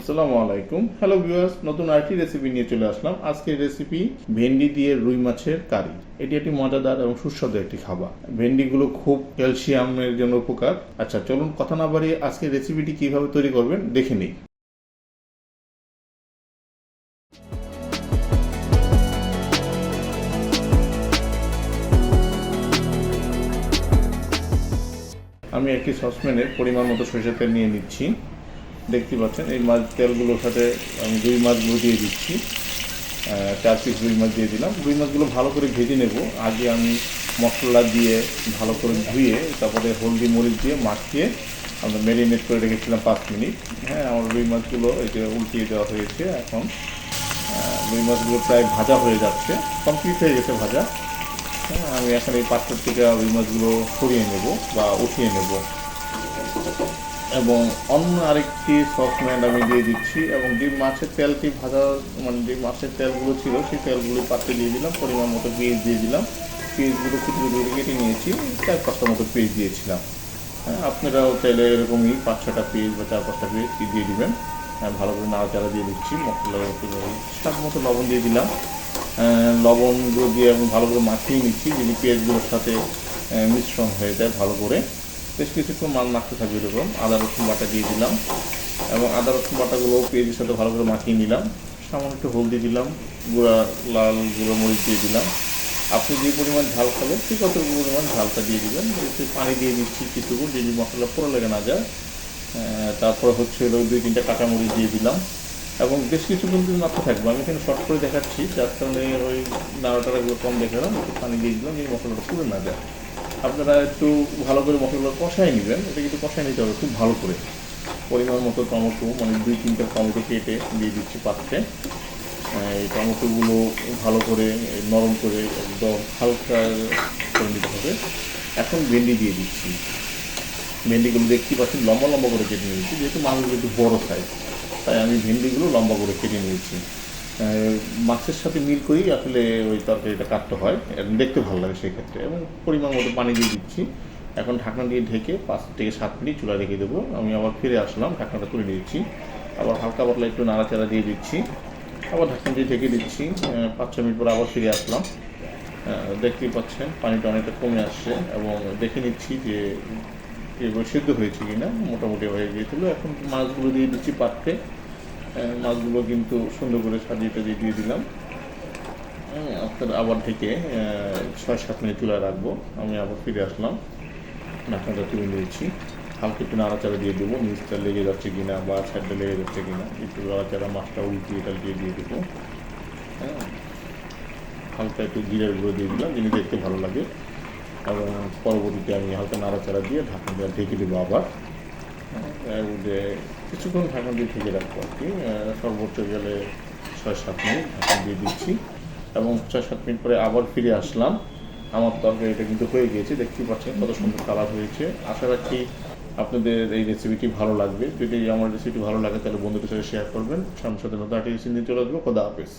আসসালামু আলাইকুম। Hello viewers নতুন আরেকটি রেসিপি নিয়ে চলে আসলাম। আজকের রেসিপি ভেন্ডি দিয়ে রুই মাছের কারি। এটি একটি মজাদার এবং সুস্বাদু একটি খাবার। ভেন্ডিগুলো খুব ক্যালসিয়ামের জন্য উপকার। আচ্ছা চলুন কথা না বাড়িয়ে আজকের রেসিপিটি কীভাবে তৈরি করবেন দেখে নিই। আমি একটি সসপ্যানে পরিমাণ মতো সরিষার তেল নিয়ে নিচ্ছি। দেখতে পাচ্ছেন, এই মাছ তেলগুলোর সাথে আমি রুই মাছগুলো দিয়ে দিচ্ছি। চার পিস রুই মাছ দিয়ে দিলাম। রুই মাছগুলো ভালো করে ভেজে নেব। আগে আমি মশলা দিয়ে ভালো করে ধুয়ে, তারপরে হলদি মরিচ দিয়ে মাখিয়ে আমরা ম্যারিনেট করে রেখেছিলাম পাঁচ মিনিট। হ্যাঁ আমার রুই মাছগুলো এই যে উল্টিয়ে দেওয়া হয়েছে এখন। রুই মাছগুলো প্রায় ভাজা হয়ে যাচ্ছে কমপ্লিট হয়ে গেছে ভাজা। হ্যাঁ আমি এখন এই পাত্র থেকে রুই মাছগুলো সরিয়ে নেব বা উঠিয়ে নেব। এবং অন্য আরেকটি সসম্যান আমি দিয়ে দিচ্ছি এবং যে মাছের তেলটি ভাজা মানে যে মাছের তেলগুলো ছিল, সেই তেলগুলো পাত্রে দিয়ে দিলাম, পরিমাণ মতো পেঁয়াজ দিয়ে দিলাম। পেঁয়াজগুলো কুচি কুচি কেটে নিয়েছি, চার পাঁচটা মতো পেঁয়াজ দিয়েছিলাম। হ্যাঁ আপনারাও চাইলে এরকমই পাঁচ ছটা পেঁয়াজ বা চার পাঁচটা পেঁয়াজ দিয়ে দিবেন। হ্যাঁ ভালো করে নাড়াচাড়া দিয়ে দিচ্ছি, মশলা স্বাদ মতো লবণ দিয়ে দিলাম। লবণগুলো দিয়ে এবং ভালো করে মাখিয়ে নিচ্ছি, যদি পেঁয়াজগুলোর সাথে মিশ্রণ হয়ে যায় ভালো করে। বেশ কিছুক্ষণ মাল মাখতে থাকবে এরকম। আদা, রসুন বাটা দিয়ে দিলাম এবং আদা, রসুন বাটাগুলো পেঁয়াজের সাথে ভালো করে মাখিয়ে নিলাম। সামান্য একটু হলদি দিলাম, গুঁড়া, লাল, গুঁড়ো মরিচ দিয়ে দিলাম। আপনি যে পরিমাণ ঝাল খাবেন, ঠিক কত পরিমাণ ঝালটা দিয়ে দিবেন। পানি দিয়ে দিচ্ছি কিছুক্ষণ যদি মশলা পুরো লেগে না যায়। তারপরে হচ্ছে দুই তিনটা কাঁচামরিচ দিয়ে দিলাম। এবং বেশ কিছুক্ষণ কিন্তু মাত্র থাকব। আমি এখানে শর্ট করে দেখাচ্ছি, যার কারণে ওই নাড়াটাগুলো কম দেখালাম একটু পানি দিয়ে দিলাম এই মশলাটা পুড়ে না যায়। আপনারা একটু ভালো করে মশলাগুলো কষায় নেবেন। এটা কিন্তু কষায় নিতে হবে, খুব ভালো করে। পরিমাণ মতো টমেটো মানে দুই তিনটা টমেটো কেটে দিয়ে দিচ্ছি পাত্রে। এই টমেটোগুলো ভালো করে নরম করে একদম হালকা করে নিতে হবে। এখন ভেন্ডি দিয়ে দিচ্ছি। ভেন্ডিগুলো দেখতে পাচ্ছেন, লম্বা লম্বা করে কেটে নিয়েছি, যেহেতু মাছগুলো একটু বড় সাইজ তাই আমি ভেন্ডিগুলো লম্বা করে কেটে নিয়েছি। মাছের সাথে মিল করেই আসলে ওই তরকারিটা কাটতে হয়। দেখতে ভালো লাগে সেই ক্ষেত্রে। এবং পরিমাণ মতো পানি দিয়ে দিচ্ছি। এখন ঢাকনা দিয়ে ঢেকে পাঁচ থেকে সাত মিনিট চুলা রেখে দেবো। আমি আবার ফিরে আসলাম, ঢাকনাটা তুলে দিচ্ছি আবার হালকা পাতলা একটু নাড়াচাড়া দিয়ে দিচ্ছি। আবার ঢাকনা দিয়ে ঢেকে দিচ্ছি। পাঁচ ছ মিনিট পর আবার ফিরে আসলাম। দেখতেই পাচ্ছেন, পানিটা অনেকটা কমে আসছে এবং দেখে নিচ্ছি যে এবার সিদ্ধ হয়েছে কিনা, মোটামুটি হয়ে গিয়েছিল। এখন মাছগুলো দিয়ে দিচ্ছি পাত্রে। মাছগুলো কিন্তু সুন্দর করে সাজিয়ে টাজিয়ে দিয়ে দিলাম। হ্যাঁ, আপনার আবার থেকে ছয় সাত মিনিট চুলা রাখব। আমি আবার ফিরে আসলাম। ঢাকনাটা তুলে নিয়েছি। হালকা একটু নাড়াচাড়া দিয়ে দেবো। নিচটা লেগে যাচ্ছে কিনা বা সাইডটা লেগে যাচ্ছে কিনা একটু নাড়াচাড়া মাছটা উল্টিয়ে টালটিয়ে দিয়ে দেবো। হ্যাঁ হালকা একটু জিরার দিয়ে দিলাম যিনি দেখতে ভালো লাগে। এবং পরবর্তীতে আমি হালকা নাড়াচাড়া দিয়ে ঢাকনা দিয়ে ঢেকে দেবো আবার। হ্যাঁ, কিছুক্ষণ ঢাকনা দিয়ে ঢেকে রাখব আর কি সর্বোচ্চ গেলে ছয় সাত মিনিট ঢাকনা দিয়ে দিচ্ছি এবং ছয় সাত মিনিট পরে আবার ফিরে আসলাম। আমার তরকারিটা কিন্তু হয়ে গিয়েছে দেখতেই পাচ্ছেন কত সুন্দর কালার হয়েছে। আশা রাখি আপনাদের এই রেসিপিটি ভালো লাগবে। যদি আমার রেসিপি ভালো লাগে তাহলে বন্ধুদের সাথে শেয়ার করবেন। সামনের সাথে নতুন নিয়ে চলে আসব। খোদা হাফেজ।